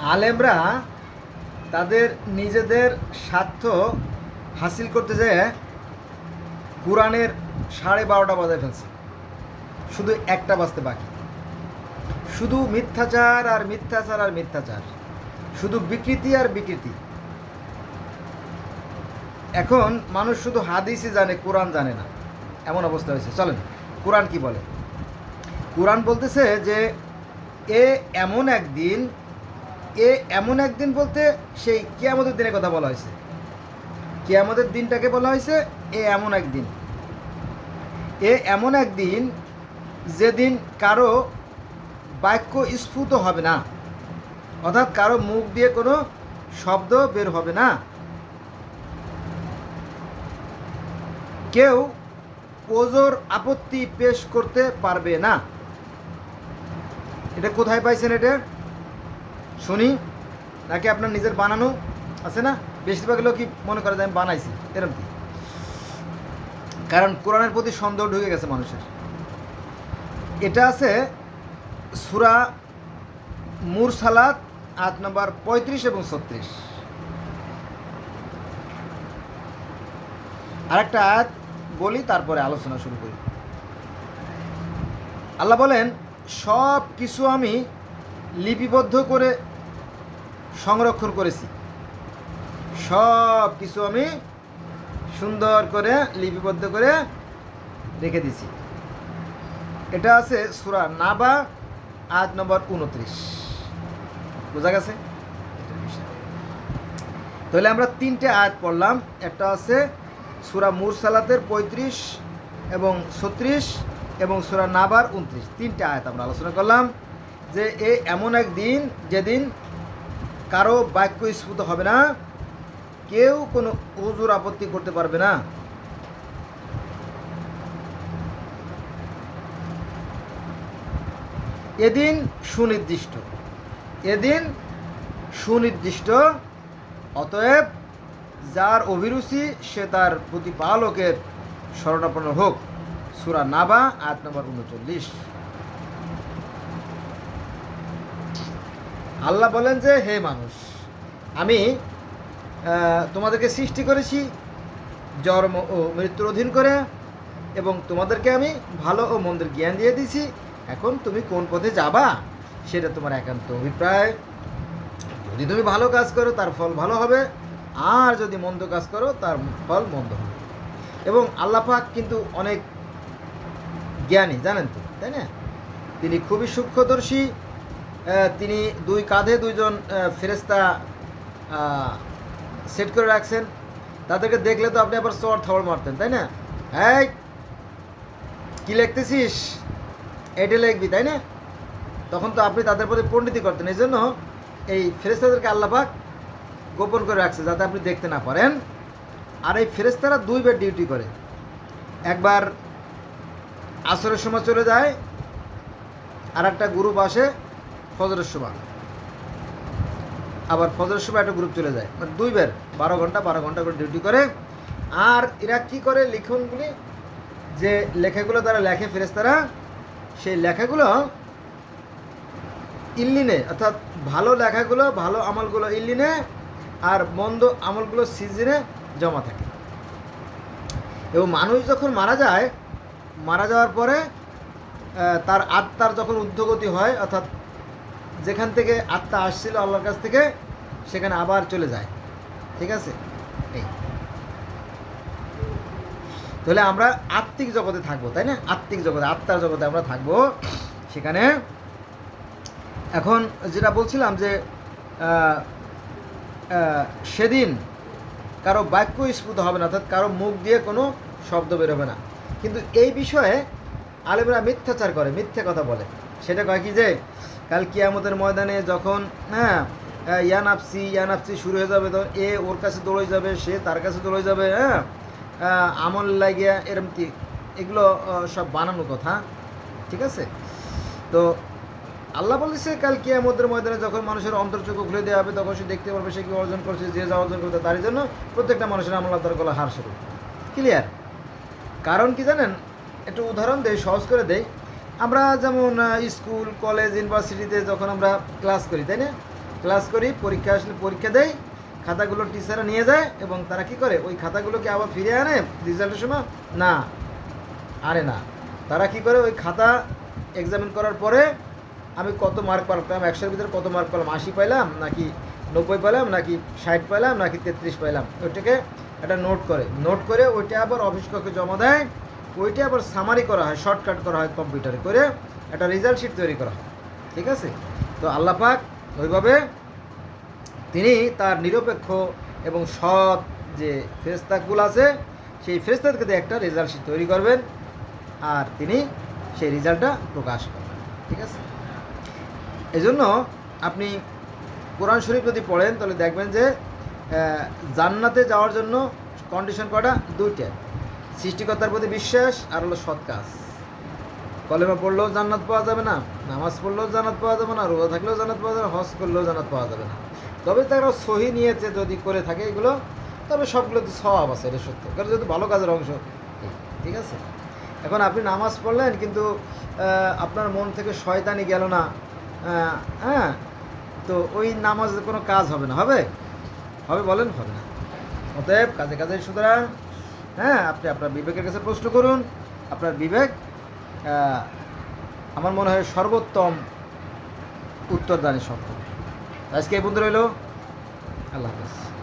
আলেমরা তাদের নিজেদের স্বার্থ হাসিল করতে যেয়ে কোরআনের সাড়ে বারোটা বাজায় ফেলছে। শুধু একটা বাজতে বাকি। শুধু মিথ্যাচার আর মিথ্যাচার আর মিথ্যাচার। শুধু বিকৃতি আর বিকৃতি। এখন মানুষ শুধু হাদিসই জানে, কোরআন জানে না। এমন অবস্থা হয়েছে। চলেন, কোরআন কি বলে? কোরআন বলতেছে যে, এ এমন একদিন এ এমন একদিন বলতে সেই কেয়ামতের দিনের কথা বলা হয়েছে। কেয়ামতের দিনটাকে বলা হয়েছে এ এমন একদিন। এ এমন একদিন যেদিন কারও বাক্য স্ফুত হবে না, অর্থাৎ কারও মুখ দিয়ে কোনো শব্দ বের হবে না। কেউ ওজোর আপত্তি পেশ করতে পারবে না। এটা কোথায় পাইছেন এটা? শুনি, নাকি আপনার নিজের বানানো আছে না? বেশিরভাগ লোকই মনে করে যে আমি বানাইছি, এরকম কারণ কোরআনের প্রতি সন্দেহ ঢুকে গেছে মানুষের। এটা আছে সুরা মুরসালাত আট নম্বর পঁয়ত্রিশ এবং ছত্রিশ। আরেকটা আয়াত বলি, তারপরে আলোচনা শুরু করি। আল্লাহ বলেন সব কিছু আমি লিপিবদ্ধ করে সংরক্ষণ করেছি। সব কিছু আমি সুন্দর করে লিপিবদ্ধ করে রেখে দিছি এটা আছে সুরা নাবা আট নম্বর উনত্রিশ। বোঝা গেছে? তাহলে আমরা তিনটে আয়াত পড়লাম। একটা আছে সুরা মুরসালাতের পঁয়ত্রিশ এবং ছত্রিশ এবং সুরা নাবার উনত্রিশ। তিনটে আয়াত আমরা আলোচনা করলাম। যে এ এমন এক দিন যেদিন কারও বাক্য স্ফুত হবে না, কেউ কোনো ওজোর আপত্তি করতে পারবে না। এদিন সুনির্দিষ্ট এদিন সুনির্দিষ্ট, অতএব যার অভিরুচি সে তার প্রতিপালকের শরণাপন্ন হোক। সুরা নাবা আট নম্বর উনচল্লিশ। আল্লাহ বলেন যে, হে মানুষ, আমি তোমাদেরকে সৃষ্টি করেছি জন্ম ও মৃত্যুর অধীন করে, এবং তোমাদেরকে আমি ভালো ও মন্দের জ্ঞান দিয়ে দিয়েছি। এখন তুমি কোন পথে যাবা? সেটা তোমার একান্ত অভিপ্রায়। যদি তুমি ভালো কাজ করো, তার ফল ভালো হবে। আর যদি মন্দ কাজ করো, তার ফল মন্দ হবে। এবং আল্লাপাক কিন্তু অনেক জ্ঞানী, জানেন তো, তাই না? তিনি খুবই সূক্ষ্মদর্শী। তিনি দুই কাঁধে দুইজন ফেরেস্তা সেট করে রাখছেন। তাদেরকে দেখলে তো আপনি আবার চর থাবড় মারতেন, তাই না? এই, কি লিখতেছিস? এটা লিখবি, তাই না? তখন তো আপনি তাদের প্রতি পণ্ডিতি করতেন। এই জন্য এই ফেরেস্তাদেরকে আল্লাপাক গোপন করে রাখছে, যাতে আপনি দেখতে না পারেন। আর এই ফেরেস্তারা দুইবার ডিউটি করে। একবার আসরের সময় চলে যায় আর একটা গ্রুপ আসে ফজরের সময় আবার ফজরের সময় একটা গ্রুপ চলে যায়। মানে দুইবার, বারো ঘণ্টা বারো ঘণ্টা করে ডিউটি করে। আর এরা কি করে লিখনগুলি? যে লেখাগুলো তারা লেখে ফেরেস্তারা সেই লেখাগুলো ইল্লিনে, অর্থাৎ ভালো লেখাগুলো, ভালো আমলগুলো ইল্লিনে আর মন্দ আমলগুলো সিজনে জমা থাকে। এবং মানুষ যখন মারা যায়, মারা যাওয়ার পরে তার আত্মার যখন ঊর্ধ্বগতি হয়, অর্থাৎ যেখান থেকে আত্মা আসছিল আল্লাহর কাছ থেকে, সেখানে আবার চলে যায়। ঠিক আছে? এই। তাহলে আমরা আত্মিক জগতে থাকব, তাই না? আত্মিক জগতে, আত্মার জগতে আমরা থাকব। সেখানে এখন যেটা বলছিলাম যে সেদিন কারও বাক্য স্ফুত হবে না, অর্থাৎ কারও মুখ দিয়ে কোনো শব্দ বেরোবে না। কিন্তু এই বিষয়ে আলেমরা মিথ্যাচার করে, মিথ্যে কথা বলে। সেটা কয় কি যে কাল কিয়ামতের ময়দানে যখন হ্যাঁ ইয়ানাপসি ইয়ানাপসি শুরু হয়ে যাবে তখন এ ওর কাছে দৌড়ে যাবে, সে তার কাছে দৌড়ে যাবে হ্যাঁ? আমল লাগিয়া এরম কি, এগুলো সব বানানো কথা, ঠিক আছে? তো আল্লাহ বলেছে কাল কিয়ামতের ময়দানে যখন মানুষের অন্তর্চক্ষু খুলে দেওয়া হবে, তখন সে দেখতে পারবে সে কি অর্জন করছে, যে যা অর্জন করতে তারই জন্য প্রত্যেকটা মানুষের আমল তার গলা হার শুরু ক্লিয়ার কারণ কি জানেন? একটু উদাহরণ দেয় সহজ করে দেই। আমরা যেমন স্কুল, কলেজ, ইউনিভার্সিটিতে যখন আমরা ক্লাস করি, তাই না? ক্লাস করি, পরীক্ষা আসলে পরীক্ষা দেয় খাতাগুলো টিচাররা নিয়ে যায় এবং তারা কি করে? ওই খাতাগুলোকে আবার ফিরে আনে, রেজাল্টের সময়? না, আনে না। তারা কি করে? ওই খাতা এক্সামিন করার পরে আমি কত মার্ক পারলাম একশোর ভিতরে কত মার্ক পেলাম? আশি পাইলাম, নাকি নব্বই পেলাম নাকি ষাট পেলাম নাকি তেত্রিশ পেলাম ওইটাকে একটা নোট করে। নোট করে ওইটা আবার অফিস কক্ষে জমা দেয়। ওইটা আবার সামারি করা হয় শর্টকাট করা হয় কম্পিউটারে করে একটা রেজাল্ট শিট তৈরি করা হয়। ঠিক আছে? তো আল্লাহ পাক ওইভাবে তিনি তার নিরপেক্ষ এবং সৎ যে ফেরেস্তাগুলো আছে, সেই ফেরেস্তাকে দিয়ে একটা রেজাল্ট শিট তৈরি করবেন আর তিনি সেই রেজাল্টটা প্রকাশ করবেন। ঠিক আছে? এজন্য আপনি কোরআন শরীফ যদি পড়েন, তাহলে দেখবেন যে জান্নাতে যাওয়ার জন্য কন্ডিশন কটা দুইটা। সৃষ্টিকর্তার প্রতি বিশ্বাস আর হলো সৎ কাজ। কলেমা পড়লেও জান্নাত পাওয়া যাবে না, নামাজ পড়লেও জান্নাত পাওয়া যাবে না, রোজা থাকলেও জান্নাত পাওয়া যাবে হজ করলেও জান্নাত পাওয়া যাবে না। তবে তারা সহি নিয়েছে যদি করে থাকে এগুলো, তবে সবগুলো তো সওয়াব আছে, এটা সত্য। কারণ যেহেতু ভালো কাজের অংশ ঠিক আছে? এখন আপনি নামাজ পড়লেন কিন্তু আপনার মন থেকে শয়তানি গেল না হ্যাঁ? তো ওই নামাজের কোনো কাজ হবে না, হবে? হবে বলেন, হবে না। অতএব কাজে কাজে সুতরাং হ্যাঁ আপনি আপনার বিবেকের কাছে প্রশ্ন করুন। আপনার বিবেক আমার মনে হয় সর্বোত্তম উত্তরদানের সম্ভব আজকে এই বন্ধু রইল। আল্লাহ হাফেজ।